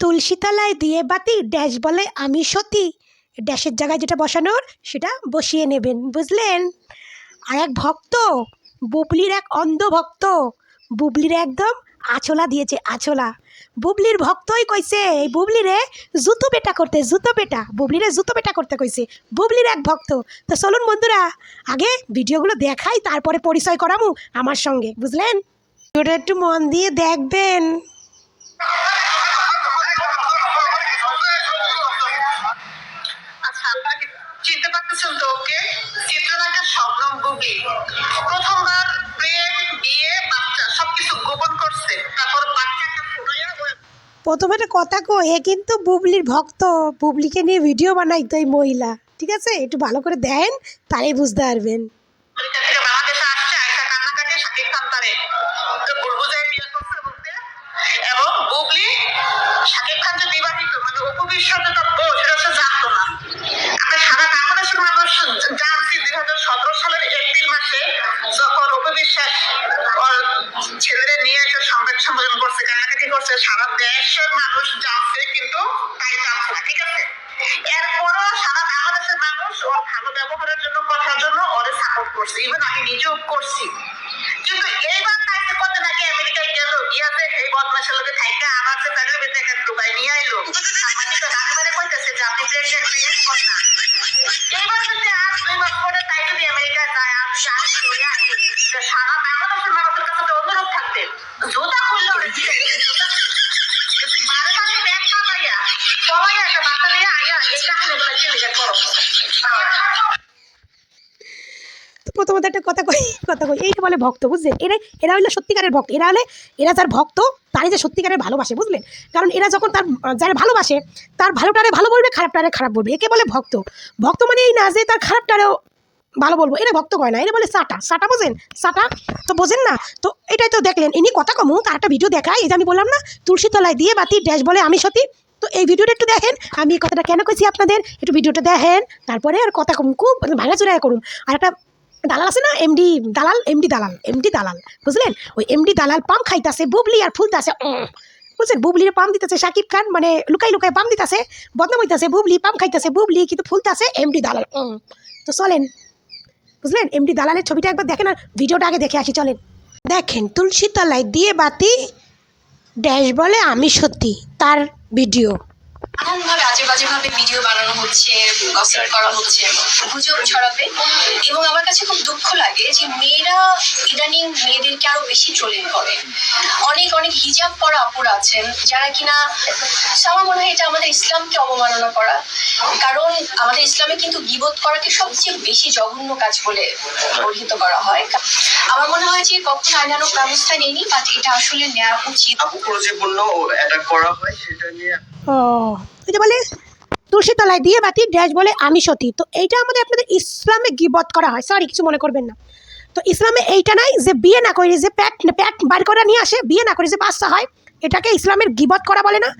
তুলসী তলায় দিয়ে বাতি, ড্যাশ বলে, আমি সতী। ড্যাশের জায়গায় যেটা বসানোর, সেটা বসিয়ে নেবেন, বুঝলেন? আর এক ভক্ত, বুবলির এক অন্ধ ভক্ত, বুবলির একদম আছলা দিয়েছে, আছলা। বুবলির ভক্তই কইছে, এই বুবলিরে জুতো পেটা করতে, জুতো পেটা। বুবলিরে জুতো পেটা করতে কইছে, বুবলির এক ভক্ত। তো চলুন বন্ধুরা, আগে ভিডিওগুলো দেখাই, তারপরে পরিচয় করামু আমার সঙ্গে, বুঝলেন? ওটা একটু মন দিয়ে দেখবেন। প্রথমে একটা কথা কো এ কিন্তু বুবলির ভক্ত, বুবলিকে নিয়ে ভিডিও বানাইতো এই মহিলা, ঠিক আছে? একটু ভালো করে দেন তাহলেই বুঝতে পারবেন। মানে সালের এপ্রিল মাসে যখন অপু বিশ্বাস ওর ছেলেরে নিয়ে সম্মেলন করছে, কান্নাকাটি করছে। সারা দেশের মানুষ জানছে, কিন্তু তাই জানছে না, ঠিক আছে? এরপরও সারা বাংলাদেশের মানুষ ওর ভালো ব্যবহারের জন্য, কথার জন্য ওরে সাপোর্ট করছে। ইভেন আমি নিজেও করছি। কিন্তু এইবার আমেরিকায় গেল গিয়াতে এই লোকে ঢুকাই নিয়ে আইলো। কইতেছে যে আপনি কর না। এইবার যদি আর দুই মাস পরে তাই যদি যায়, আর আর সারা বাংলাদেশের মানুষের কাছে তো অনুরোধ থাকবে জুতা খুললে ওরে দিতে জুতা যদি বারে বারে ব্যাগ পাবাইয়া সবাই একটা বাচ্চা নিয়ে আইয়া এই কাহিনীগুলো চিন্তা করো তো প্রথমত একটা কথা কই কথা কই। এইটা বলে ভক্ত বুঝলেন এরা এরা হলো সত্যিকারের ভক্ত। এরা হলে, এরা যার ভক্ত, তারই যে সত্যিকারের ভালোবাসে বুঝলেন কারণ এরা যখন তার যারা ভালোবাসে, তার ভালোটারে ভালো বলবে, খারাপটারে খারাপ বলবে। একে বলে ভক্ত। ভক্ত মানে এই না যে তার খারাপটারেও ভালো বলব। এরা ভক্ত কয় না, এরা বলে সাটা। সাটা বোঝেন? সাটা? তো বোঝেন না? তো এটাই তো দেখলেন। ইনি কথা কমু, তার একটা ভিডিও দেখায়। এই যে আমি বললাম না, তুলসী তলায় দিয়ে বাতি, ড্যাশ বলে আমি সতী। তো এই ভিডিওটা একটু দেখেন, আমি এই কথাটা কেন কইছি আপনাদের? একটু ভিডিওটা দেখেন, তারপরে আর কথা কম, খুব ভাঙাচোরা করুন। আর একটা দালাল আছে না এমডি দালাল এমডি দালাল এমডি দালাল, বুঝলেন ওই এমডি দালাল পাম খাইতাছে, বুবলি আর ফুলতাছে, উম। বুঝছেন বুবলির পাম দিতেছে শাকিব খান মানে লুকাই লুকাই পাম দিতেছে, বদনাম হইতাছে, বুবলি পাম খাইতাছে, বুবলি কিন্তু ফুলতাছে এমডি দালাল। তো চলেন, বুঝলেন এমডি দালালের ছবিটা একবার দেখেন আর ভিডিওটা আগে দেখে আসি, চলেন দেখেন, তুলসী তলায় দিয়ে বাতি, ড্যাশ বলে আমি সত্যি, তার ভিডিও এমনভাবে আজে বাজে ভাবে ভিডিও বানানো হচ্ছে গসিপ করা হচ্ছে, গুজব ছড়াবে। এবং আমার কাছে খুব দুঃখ লাগে যে মেয়েরা ইদানিং মেয়েদেরকে আরও বেশি ট্রোলিং করে। অনেক অনেক হিজাব পরা অপরা আছেন, যারা কিনা আমার মনে হয় এটা আমাদের ইসলামকে অবমাননা করা। কারণ আমাদের ইসলামে কিন্তু গিবত করাকে সবচেয়ে বেশি জঘন্য কাজ বলে অভিহিত করা হয়। আমার মনে হয় যে কখন আইনানুক ব্যবস্থা নেয়নি বাট এটা আসলে নেওয়া উচিত। আপু করা হয়, সেটা নিয়ে ও ওই বলে, তুলসী তলায় দিয়ে বাতি, ড্যাশ বলে আমি সতী। তো এইটা আমাদের আপনাদের ইসলামে গিবত করা হয়। সরি কিছু মনে করবেন না। তো ইসলামে এইটা নাই যে বিয়ে না করে যে প্যাট প্যাট বার করে নিয়ে আসে, বিয়ে না করে যে বাচ্চা হয়, এটাকে ইসলামের গিবত করা বলে না।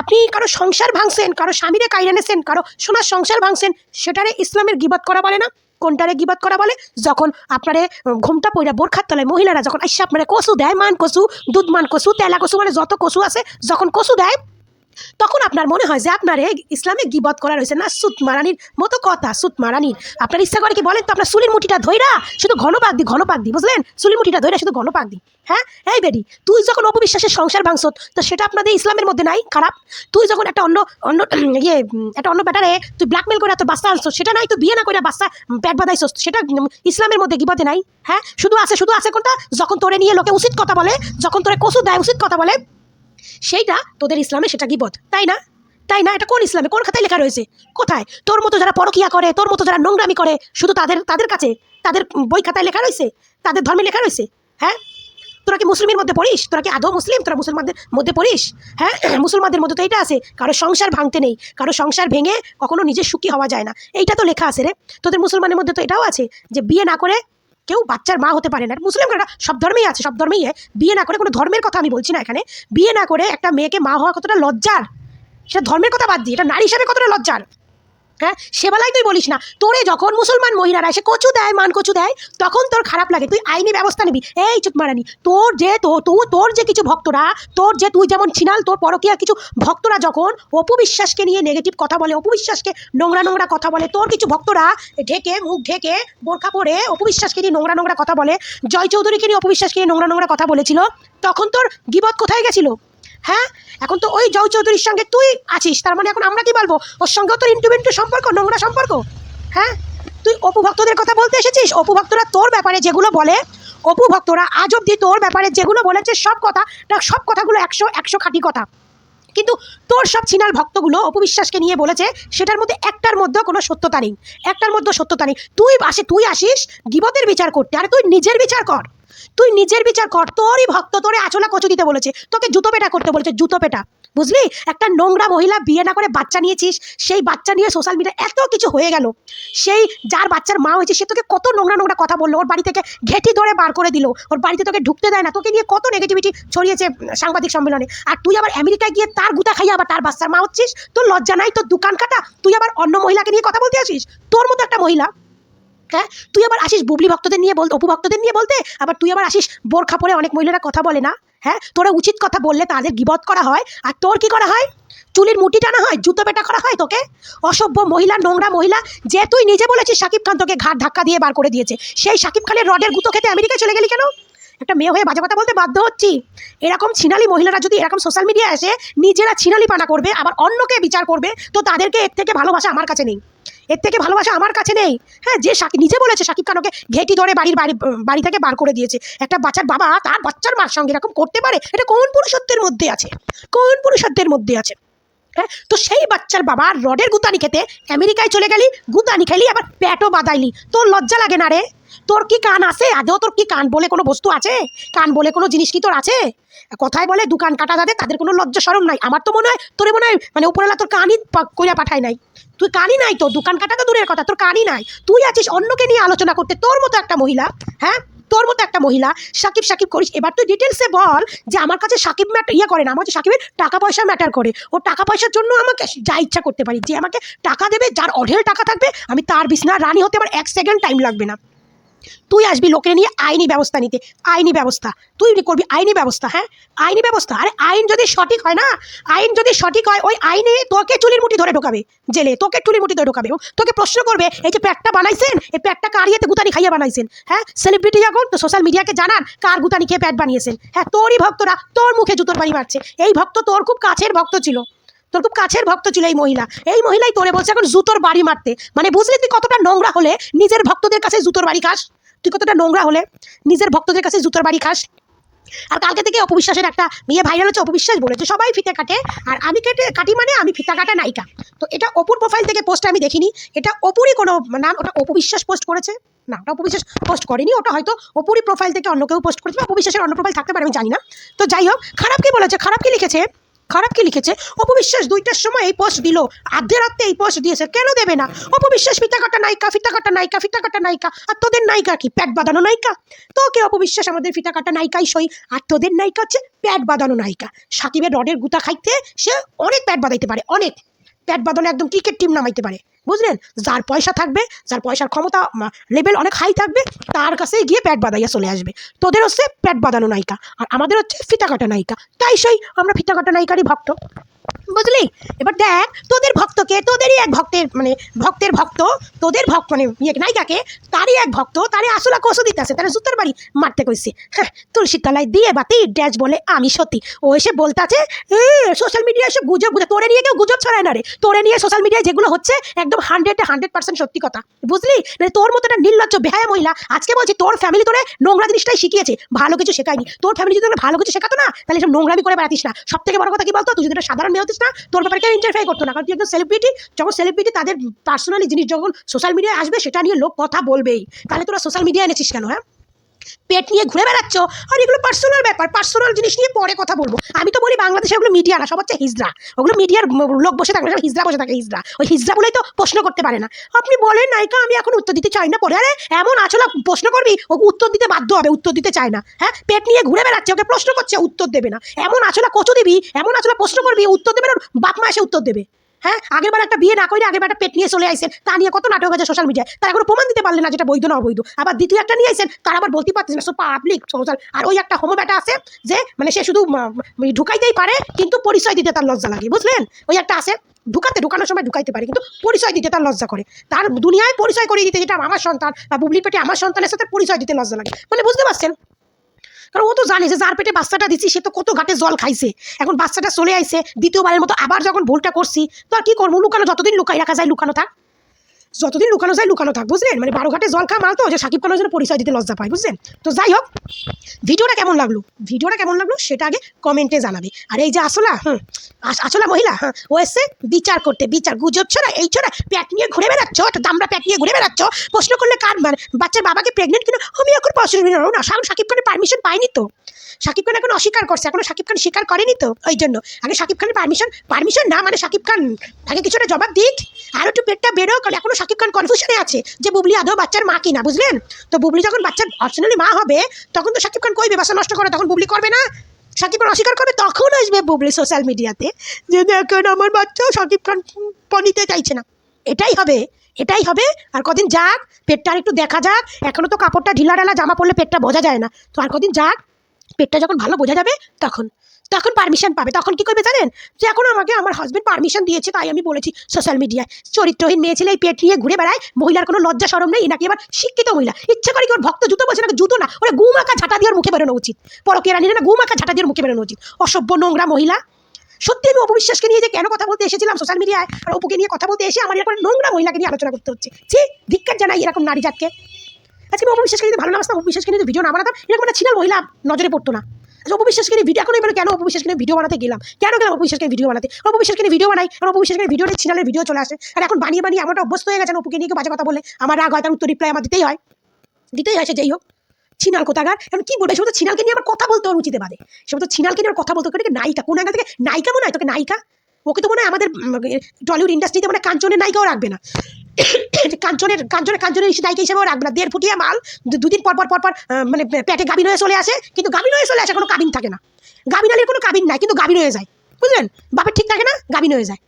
আপনি কারও সংসার ভাঙছেন, কারও স্বামীরে কাইরে নেছেন, কারও সোনার সংসার ভাঙছেন, সেটারে ইসলামের গিবত করা বলে না। কোনটারে গিবত করা বলে? যখন আপনারে ঘুমটা পইরা বোরখার তলায় মহিলারা যখন আইসা আপনারে কচু দেয়, মান কচু দুধ মান কচু তেলা কচু মানে যত কচু আছে, যখন কচু দেয় তখন আপনার মনে হয় যে আপনার ইসলামে গিবত করা রয়েছে। না, সুত মারানির মতো কথা, সুত মারানির। আপনার ইচ্ছা করে কি বলেন তো, আপনার চুলির মুঠিটা ধইরা শুধু ঘন পাক দি, ঘন পাক দি, বুঝলেন? চুলির মুঠিটা ধইরা শুধু ঘন পাক দি। হ্যাঁ? এই বেডি তুই যখন অপবিশ্বাসের সংসার ভাঙছত তো সেটা আপনাদের ইসলামের মধ্যে নাই? খারাপ? তুই যখন একটা অন্য অন্য ইয়ে একটা অন্য ব্যাটারে তুই ব্ল্যাকমেল করে এত বাচ্চা আনছো সেটা নাই তুই বিয়ে না করে বাচ্চা পেট বাঁধাইছস, সেটা ইসলামের মধ্যে গিবতে নাই? হ্যাঁ? শুধু আছে শুধু আছে কোনটা? যখন তোরে নিয়ে লোকে উচিত কথা বলে, যখন তোরে কচু দেয় উচিত কথা বলে সেইটা তোদের ইসলামে সেটা গিবত, তাই না? তাই না? এটা কোন ইসলামে? কোন খাতায় লেখা রয়েছে? কোথায়? তোর মতো যারা পরকিয়া করে, তোর মতো যারা নোংরামি করে, শুধু তাদের তাদের কাছে? তাদের বই খাতায় লেখা রয়েছে? তাদের ধর্মে লেখা রয়েছে? হ্যাঁ? তোরা কি মুসলিমের মধ্যে পড়িস? তোরা কি আদৌ মুসলিম? তোরা মুসলমানদের মধ্যে পড়িস? হ্যাঁ? মুসলমানদের মধ্যে তো এইটা আছে, কারও সংসার ভাঙতে নেই, কারও সংসার ভেঙে কখনো নিজের সুখী হওয়া যায় না। এইটা তো লেখা আছে রে। তোদের মুসলমানের মধ্যে তো এটাও আছে যে বিয়ে না করে কেউ বাচ্চার মা হতে পারে না। মুসলিম সব ধর্মেই আছে, সব ধর্মেই বিয়ে না করে কোনো ধর্মের কথা আমি বলছি না এখানে। বিয়ে না করে একটা মেয়েকে মা হওয়া কতটা লজ্জার? সেটা ধর্মের কথা বাদ দিই এটা নারী হিসাবে কতটা লজ্জার? হ্যাঁ? সেবেলায় তুই বলিস না। তোরে যখন মুসলমান মহিলারা এসে কচু দেয়, মান কচু দেয়, তখন তোর খারাপ লাগে। তুই আইনি ব্যবস্থা নিবি। এই চুপ মারানি, তোর যে তোর যে কিছু ভক্তরা, তোর যে তুই যেমন ছিনাল, তোর পরকীয়া কিছু ভক্তরা যখন অপু বিশ্বাসকে নিয়ে নেগেটিভ কথা বলে অপু বিশ্বাসকে নোংরা নোংরা কথা বলে, তোর কিছু ভক্তরা ঢেকে, মুখ ঢেকে, বোরখা পরে অপু বিশ্বাসকে নিয়ে নোংরা নোংরা কথা বলে জয় চৌধুরীকে নিয়ে অপু বিশ্বাসকে নিয়ে নোংরা নোংরা কথা বলেছিল, তখন তোর গিবত কোথায় গেছিল? হ্যাঁ? এখন তো ওই জয় চৌধুরীর সঙ্গে তুই আছিস, তার মানে এখন আমরা কি বলব? ওর সঙ্গেও তোর ইন্টু ইন্টু সম্পর্ক, নোংরা সম্পর্ক? হ্যাঁ? তুই অপু ভক্তদের কথা বলতে এসেছিস? অপু ভক্তরা তোর ব্যাপারে যেগুলো বলে, অপু ভক্তরা আজ অব্দি তোর ব্যাপারে যেগুলো বলেছে সব কথা সব কথাগুলো একশো একশো খাঁটি কথা। কিন্তু তোর সব ছিনাল ভক্তগুলো অপবিশ্বাসকে নিয়ে বলেছে, সেটার মধ্যে একটার মধ্যেও কোনো সত্যতা নেই। একটার মধ্যে সত্যতা নেই। তুই আসে তুই আসিস গিবতের বিচার করতে, আরে তুই নিজের বিচার কর। তুই নিজের বিচার কর, তোরই ভক্ত, তোরে আচলা কচু দিতে বলেছে, তোকে জুতো পেটা করতে বলেছে, জুতো পেটা। বুঝলি? একটা নোংরা মহিলা বিয়ে না করে বাচ্চা নিয়েছিস, সেই বাচ্চা নিয়ে সোশ্যাল মিডিয়া এত কিছু হয়ে গেল। সেই যার বাচ্চার মা হয়েছে, সে তোকে কত নোংরা নোংরা কথা বলল, ওর বাড়ি থেকে ঘেটি ধরে বার করে দিল, ওর বাড়িতে তোকে ঢুকতে দেয় না, তোকে নিয়ে কত নেগেটিভিটি ছড়িয়েছে সাংবাদিক সম্মেলনে। আর তুই আবার আমেরিকায় গিয়ে তার গুতা খাইয়ে আবার তার বাচ্চার মা হচ্ছিস? তোর লজ্জা নাই, তোর দোকান কাটা, তুই আবার অন্য মহিলাকে নিয়ে কথা বলতে আসিস? তোর মতো একটা মহিলা হ্যাঁ? তুই আবার আসিস বুবলি ভক্তদের নিয়ে বল, অপু ভক্তদের নিয়ে বলতে? আবার তুই আবার আসিস বোরখা পরে অনেক মহিলারা কথা বলে না? হ্যাঁ? তোরা উচিত কথা বললে তাদের গিবত করা হয়। আর তোর কি করা হয়? চুলির মুটি টানা হয়, জুতো পেটা করা হয় তোকে? অসভ্য মহিলা, নোংরা মহিলা, যে তুই নিজে বলেছিস শাকিব খান তোকে ঘাট ধাক্কা দিয়ে বার করে দিয়েছে, সেই শাকিব খানের রডের গুঁতো খেতে আমেরিকায় চলে গেলি কেন? একটা মেয়ে হয়ে বাজে কথা বলতে বাধ্য হচ্ছি। এরকম ছিনালি মহিলারা যদি এরকম সোশ্যাল মিডিয়া আসে নিজেরা ছিনালি পানা করবে, আবার অন্যকে বিচার করবে, তো তাদেরকে এর থেকে ভালোবাসা আমার কাছে নেই। এর থেকে ভালোবাসা আমার কাছে নেই। হ্যাঁ যে সাকিব নিজে বলেছে সাকিব খানকে ঘেটি ধরে বাড়ির বাড়ি বাড়ি থেকে বার করে দিয়েছে। একটা বাচ্চার বাবা তার বাচ্চার মার সঙ্গে এরকম করতে পারে? এটা কোন পুরুষত্বের মধ্যে আছে? কোন পুরুষত্বের মধ্যে আছে? হ্যাঁ তো সেই বাচ্চার বাবা রডের গুতানি খেতে আমেরিকায় চলে গেলি, গুতানি খেলি, আবার প্যাটও বাদাইলি তোর লজ্জা লাগে না রে? তোর কি কান আছে? আদেও তোর কি কান বলে কোনো বস্তু আছে? কান বলে কোনো জিনিস কি তোর আছে? কথায় বলে দোকান কাটা যাদের তাদের কোনো লজ্জা সরম নাই। আমার তো মনে হয়, তোরে মনে হয় মানে উপরওয়ালা তোর কানই কইরা পাঠায় নাই। তুই কানই নাই তো দোকান কাটা তো দূরের কথা, তোর কানই নাই। তুই আছিস অন্যকে নিয়ে আলোচনা করতে, তোর মতো একটা মহিলা হ্যাঁ? তোর মতো একটা মহিলা, সাকিব সাকিব করিস। এবার তুই ডিটেলসে বল যে আমার কাছে সাকিব ম্যাটার ইয়ে করে না, আমার কাছে সাকিবের টাকা পয়সা ম্যাটার করে। ও টাকা পয়সার জন্য আমাকে যা ইচ্ছা করতে পারি। যে আমাকে টাকা দেবে, যার অঢেল টাকা থাকবে, আমি তার বিছনা রানী হতে আমার এক সেকেন্ড টাইম লাগবে না। তুই আসবি লোকে নিয়ে আইনি ব্যবস্থা নিতে, আইনি ব্যবস্থা। তুই করবি? আইনি ব্যবস্থা হ্যাঁ? আইনি ব্যবস্থা। আরে আইন যদি সঠিক হয় না, আইন যদি সঠিক হয়, ওই আইনে তোকে চুলির মুঠি ধরে ঢোকাবে, জেলে। তোকে চুলির মুঠি ধরে ঢোকাবে। তোকে প্রশ্ন করবে, এই যে প্যাকটা বানাইছেন, এই প্যাকটা কার ইয়েতে গুতানি খাইয়ে বানাইছেন হ্যাঁ? সেলিব্রিটি যখন, তো সোশ্যাল মিডিয়াকে জানান কার গুতানি খেয়ে প্যাট বানিয়েছেন। হ্যাঁ তোরই ভক্তরা, তোর মুখে জুতোর বাড়ি মারছে। এই ভক্ত তোর খুব কাছের ভক্ত ছিল। তোর খুব কাছের ভক্ত ছিল এই মহিলা। এই মহিলাই তোরে বলছে এখন জুতোর বাড়ি মারতে। মানে বুঝলি তুই কতটা নোংরা হলে নিজের ভক্তদের কাছে জুতোর বাড়ি খাস? তুই কতটা নোংরা হলে নিজের ভক্তদের কাছে জুতোর বাড়ি খাস? আর কালকে থেকে অপবিশ্বাসের একটা মেয়ে ভাইরাল হচ্ছে অপবিশ্বাস বলেছে, সবাই ফিতে কাটে, আর আমি কেটে কাটি মানে আমি ফিতা কাটা নায়িকা। তো এটা অপুর প্রোফাইল থেকে পোস্ট আমি দেখিনি, এটা অপুরই কোনো নাম, ওটা অপবিশ্বাস পোস্ট করেছে? না, ওটা অপবিশ্বাস পোস্ট করেনি, ওটা হয়তো অপুরই প্রোফাইল থেকে অন্য কেউ পোস্ট করেছে বা অপবিশ্বাসের অন্য প্রোফাইল থাকতে পারে, আমি জানি না। তো যাই হোক, খারাপ কি বলেছে? খারাপ কি লিখেছে? খারাপ কি লিখেছে? অপবিশ্বাস দুইটার সময় এই পোস্ট দিল। আধে রাত্রে এই পোস্ট দিয়েছে। কেন দেবে না? অপবিশ্বাস ফিতা কাটা নায়িকা, ফিতা কাটা নায়িকা, ফিতা কাটা নায়িকা। আর তোদের নায়িকা কি? প্যাট বাঁধানো নায়িকা? তো কে অপবিশ্বাস আমাদের ফিতা কাটা নায়িকাই সই। আর তোদের নায়িকা হচ্ছে প্যাট বাঁধানো নায়িকা। সাকিবের রডের গুতা খাইতে সে অনেক প্যাট বাঁধাইতে পারে, অনেক। প্যাট বাঁধানো একদম ক্রিকেট টিম নামাইতে পারে। বুঝলেন? যার পয়সা থাকবে, যার পয়সার ক্ষমতা লেভেল অনেক হাই থাকবে, তার কাছে গিয়ে প্যাট বাঁধাইয়া চলে আসবে। তোদের হচ্ছে প্যাট বাঁধানো নায়িকা, আর আমাদের হচ্ছে ফিতা কাটা নায়িকা। তাই সেই আমরা ফিতা কাটা নায়িকারই ভক্ত। বুঝলি? এবার দেখ, তোদের ভক্তকে তোদেরই এক ভক্তের মানে ভক্তের ভক্ত, তোদের ভক্ত মানে ইয়ে নায়িকাকে, তারই এক ভক্ত তারই আসলা কষো দিতে আছে তারা জুতার বাড়ি মারতে কইছে। হ্যাঁ তুলসী তলায় দিয়ে বাতি ড্যাশ বলে আমি সত্যি ও এসে বলতে আছে সোশ্যাল মিডিয়ায় এসে গুজব তোরে নিয়ে কেউ গুজব ছড়ায় না রে। তোরে নিয়ে সোশ্যাল মিডিয়ায় যেগুলো হচ্ছে, একদম হান্ড্রেড হান্ড্রেড পার্সেন্ট সত্যি কথা। বুঝলি? মানে তোর মতো একটা নির্লজ্জ, বেহায়া মহিলা আজকে বলছি তোর ফ্যামিলি তোরে নোংরা জিনিসটাই শিখিয়েছে। ভালো কিছু শেখায়নি। তোর ফ্যামিলি যদি ভালো কিছু শেখাতো না, তাহলে সব নোংরামি করে বেড়াতিস না। সব থেকে বড় কথা কি বলতো? তুই যদি সাধারণ মেয়ে হতিস না, তোর ব্যাপারে কেউ ইন্টারফাই করতো না। কারণ তুই একজন সেলিব্রিটি যখন সেলিব্রিটি তাদের পার্সোনালি জিনিস যখন সোশ্যাল মিডিয়ায় আসবে, সেটা নিয়ে লোক কথা বলবেই। তাহলে তোরা সোশ্যাল মিডিয়ায় এনেছিস কেন হ্যাঁ? পেট নিয়ে ঘুরে বেড়াচ্ছ? আর এগুলো পার্সোনাল ব্যাপার পার্সোনাল জিনিস নিয়ে পরে কথা বলব। আমি তো বলি বাংলাদেশে ওগুলো মিডিয়া না সব হচ্ছে হিজড়া। ওগুলো মিডিয়ার লোক বসে থাকে না, সব হিজড়া বসে থাকে হিজড়া। ওই হিজড়া বলেই তো প্রশ্ন করতে পারে না। আপনি বলেন নায়িকা আমি এখন উত্তর দিতে চাই না পরে। আরে এমন আছলা প্রশ্ন করবি ও উত্তর দিতে বাধ্য হবে উত্তর দিতে চায় না। হ্যাঁ? পেট নিয়ে ঘুরে বেড়াচ্ছে ওকে প্রশ্ন করছে উত্তর দেবে না। এমন আছলা কচু দিবি এমন আছলা প্রশ্ন করবি উত্তর দেবে না বাপ মা এসে উত্তর দেবে। হ্যাঁ? আগেরবার একটা বিয়ে না করে আগেরবার একটা পেট নিয়ে চলে আইছেন। তা নিয়ে কত নাটক আছে সোশ্যাল মিডিয়ায় তার এখনও প্রমাণ দিতে পারলেন না যেটা বৈধ না অবৈধ। আবার দ্বিতীয় একটা নিয়ে আইছেন, তার আবার বলতে পারতেছেন সব পাবলিক সোশ্যাল আর ওই একটা হোমো ব্যাটা আছে যে মানে সে শুধু ঢুকাইতেই পারে, কিন্তু পরিচয় দিতে তার লজ্জা লাগে, বুঝলেন? ওই একটা আছে, ঢুকাতে, ঢুকানোর সময় ঢুকাইতে পারে, কিন্তু পরিচয় দিতে তার লজ্জা করে। তার দুনিয়ায় পরিচয় করিয়ে দিতে যেটা আমার সন্তান বা বুবলির পেটে আমার সন্তানের সাথে পরিচয় দিতে লজ্জা লাগে। মানে বুঝতে পারছেন? কারণ ও তো জানে যে যার পেটে বাচ্চাটা দিচ্ছি সে তো কত ঘাটে জল খাইছে। এখন বাচ্চাটা চলে আইছে, দ্বিতীয়বারের মতো আবার যখন ভুলটা করছি, তো আর কি করব? লুকানো, যতদিন লুকাই রাখা যায় লুকানো থাক। যতদিন লুকানো যায় লুকানো থাক বুঝলেন মানে বারো ঘাটে জল খা মাল তো, যে সাকিব খানের জন্য পরিচয় দিতে লজ্জা পায় বুঝলেন তো যাই হোক, ভিডিওটা কেমন লাগল? ভিডিওটা কেমন লাগল সেটা আগে কমেন্টে জানাবে। আর এই যে আসলা, হুম আসলা মহিলা হ্যাঁ ও এসে বিচার করতে, বিচার, গুজব ছড়া এই ছড়া প্যাট নিয়ে ঘুরে বেড়াচ্ছ, একটা দামড়া প্যাট নিয়ে ঘুরে বেড়াচ্ছ, প্রশ্ন করলে কার মানে বাচ্চার বাবাকে প্রেগনেন্ট কিনা? আমি এখন প্রশ্ন না সাউন্ড সাকিব খানের পারমিশন পাইনি তো। সাকিব খান এখন অস্বীকার করছে, এখনও সাকিব খান স্বীকার করেনি তো, ওই জন্য। আগে সাকিব খানের পারমিশন পারমিশন না মানে সাকিব খান আগে কিছুটা জবাব দিক, আর একটু পেটটা বেরো, কারণ এখনও সাকিব খান কনফিউশনে আছে যে বুবলি আদৌ বাচ্চার মা কিনা, বুঝলেন? তো বুবলি যখন বাচ্চার অরিজিনালি মা হবে, তখন তো সাকিব খান কই ব্যবসা নষ্ট করে, তখন বুবলি করবে না? সাকিব খান অস্বীকার করবে, তখন আসবে বুবলি সোশ্যাল মিডিয়াতে যে দেখেন আমার বাচ্চা সাকিব খান পনিতে চাইছে না। এটাই হবে এটাই হবে, আর কদিন যাক, পেটটা আর একটু দেখা যাক। এখনও তো কাপড়টা ঢিলা ঢালা জামা পরলে পেটটা বোঝা যায় না। তো আর কদিন যাক পেটটা যখন ভালো বোঝা যাবে, তখন। তখন পারমিশন পাবে। তখন কি করবে জানেন? যে এখন আমাকে আমার হাজবেন্ড পারমিশন দিয়েছে, তাই আমি বলেছি সোশ্যাল মিডিয়ায় চরিত্রহীন মেয়ে ছেলে এই পেট নিয়ে ঘুরে বেড়ায়, মহিলার কোনো লজ্জা সরম নেই, নাকি আবার শিক্ষিত মহিলা। ইচ্ছা করে কি ওর ভক্ত জুতো বলছে না, জুতো না, ওরা গু মাখা ঝাঁটা দিয়ে ওর মুখে বেরোনো উচিত। পরকে রানী না গু মাখা ঝাঁটা দিয়ে ওর মুখে বেরোনো উচিত। অসভ্য নোংরা মহিলা। সত্যি আমি অপবিশ্বাসকে নিয়ে যে কেন কথা বলতে এসেছিলাম সোশ্যাল মিডিয়ায় আর অপুকে নিয়ে কথা বলতে এসে আমার এরকম নোংরা মহিলাকে নিয়ে আলোচনা করতে হচ্ছে। ছি, ধিক্কার জানাই এরকম নারী জাতকে আজকে আমি অপবিশ্বাসকে যদি ভালো না বাসতাম অপবিশ্বাসকে নিয়ে ভিডিও না বানাতাম, এরকম একটা ছিনাল মহিলা, নজরে পড়তো না। আচ্ছা অপবিশ্বাসকে নিয়ে ভিডিও এখন এবার কেন অপবিশ্বাসকে নিয়ে ভিডিও বানাতে গেলাম? কেন গেলাম অপবিশ্বাসকে ভিডিও বানাতে? অপবিশ্বাসকে নিয়ে ভিডিও বানাই আর অপবিশ্বাসকে নিয়ে ভিডিওতে ছিনালের ভিডিও চলে আসে। আর এখন বানিয়ে বানিয়ে আমারটা অভ্যস্ত হয়ে গেছে অপুকে নিয়ে বাজে কথা বলে আমার রাগ হয়, তার উত্তর রিপ্লাই আমার দিতেই হয়। দিতেই হয় সে যাই হোক। ছিনাল কোথাকার? এখন কি বলবে? সে তো ছিনালকে নিয়ে আবার কথা বলতে উচিতে বাদে। সে তো ছিনালকে নিয়ে কথা বলতে ওকে নায়িকা? কোন অ্যাঙ্গেল থেকে? নায়িকা মনে হয় তোকে, নায়িকা? ওকে তো মনে হয় আমাদের টলিউড ইন্ডাস্ট্রিতে মানে কাঞ্চনের নায়িকাও রাখবে না। কাঞ্চনের কাঞ্চনের কাঞ্চনের দায়িত্ব হিসেবেও রাখবে না। দেড় ফুটিয়া মাল দুদিন পর পর পর পর মানে পেটে গাবিন হয়ে চলে আসে, কিন্তু গাবিন হয়ে চলে আসে কোনো কাবিন থাকে না। গাবিন হলে কোনো কাবিন নাই, কিন্তু গাবিন হয়ে যায়। বুঝলেন? বাপের ঠিক থাকে না গাবিন হয়ে যায়।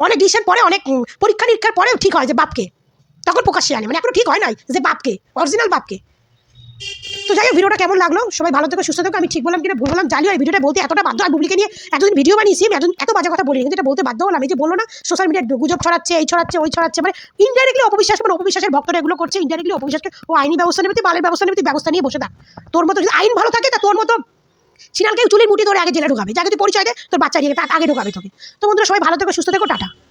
অনেক ডিসিশন পরে, অনেক পরীক্ষা নিরীক্ষার পরেও ঠিক হয় যে বাপকে। তখন প্রকাশ্যে আনে। মানে এখনও ঠিক হয় নাই যে বাপকে অরিজিনাল বাপকে। তো যাই ভিডিওটা কেমন লাগল? সবাই ভালো থেকে, সুস্থ থেকো। আমি ঠিক বললাম কিনা, ভুল বললাম, জানিও এই ভিডিওটা বলতে এতটা বাধ্য আর বুবলিকে নিয়ে এতদিন ভিডিও বানিয়েছি, আমি এত- এত বাজে কথা বলি কিন্তু এটা বলতে বাধ্য হলাম। এই যে বলল না সোশ্যাল মিডিয়ায় গুজব ছড়াচ্ছে, এই ছড়াচ্ছে, ওই ছড়াচ্ছে মানে ইনডাইরেক্টলি অপবিশ্বাস মানে অপবিশ্বাসের ভক্তরা এগুলো করছে ইনডাইরেক্টলি অপবিশ্বাসকে, ও আইনি ব্যবস্থা নেবে, তুই বালের ব্যবস্থা নেবে, তুই ব্যবস্থা নিয়ে বসে থাক। তোর মতো যদি আইন ভালো থাকে, তা তোর মতো ছিনালকে চুলির মুটি ধরে আগে জেলে ঢুকাবে। যাকে তুই পরিচয় দে, তোর বাচ্চা নিয়ে আগে ঢুকাবে তোকে। তো বন্ধুরা, সবাই ভালো থেকো, সুস্থ থেকো, টাটা।